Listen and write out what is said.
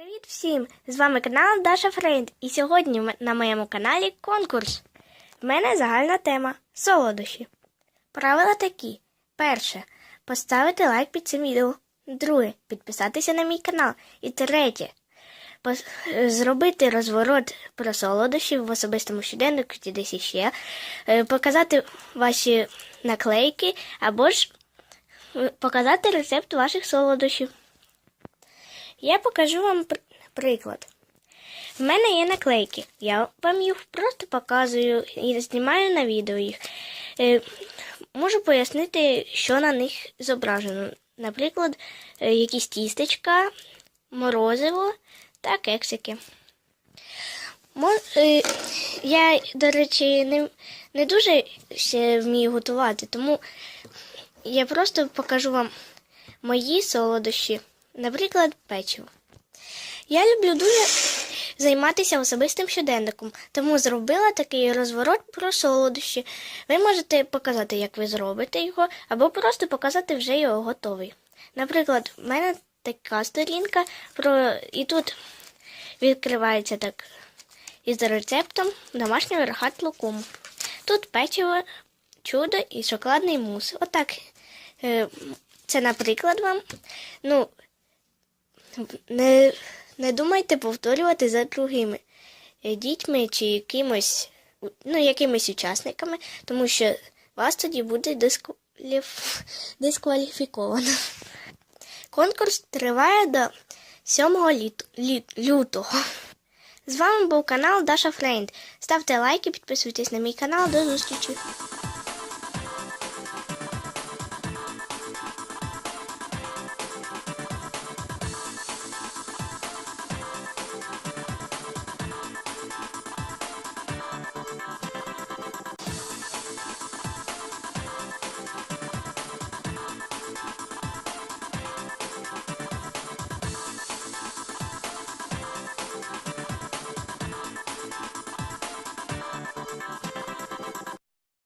Привіт всім! З вами канал Даша Фрейнд. І сьогодні на моєму каналі конкурс. В мене загальна тема солодощі. Правила такі: перше поставити лайк під цим відео. Друге підписатися на мій канал. І третє зробити розворот про солодощі в особистому щоденнику чи десь іще, е, показати ваші наклейки або ж е, показати рецепт ваших солодощів. Я покажу вам пр- приклад. В мене є наклейки. Я вам їх просто показую і знімаю на відео їх. Е, можу пояснити, що на них зображено. Наприклад, е, якісь тістечка, морозиво та кексики. Е, я, до речі, не, не дуже ще вмію готувати, тому я просто покажу вам мої солодощі, наприклад, печиво. Я люблю дуже займатися особистим щоденником, тому зробила такий розворот про солодощі. Ви можете показати, як ви зробите його, або просто показати вже його готовий. Наприклад, в мене така сторінка, про... і тут відкривається так із рецептом домашнього рахат лукуму. Тут печиво, чудо і шоколадний мус. Отак. Е, Це, наприклад, вам. Ну, не, не думайте повторювати за другими дітьми чи якимось, ну, якимись учасниками, тому що вас тоді буде дискваліф... дискваліфіковано. Конкурс триває до 7 літ... літ... лютого. З вами був канал Даша Фрейнд. Ставте лайки, підписуйтесь на мій канал. До зустрічі!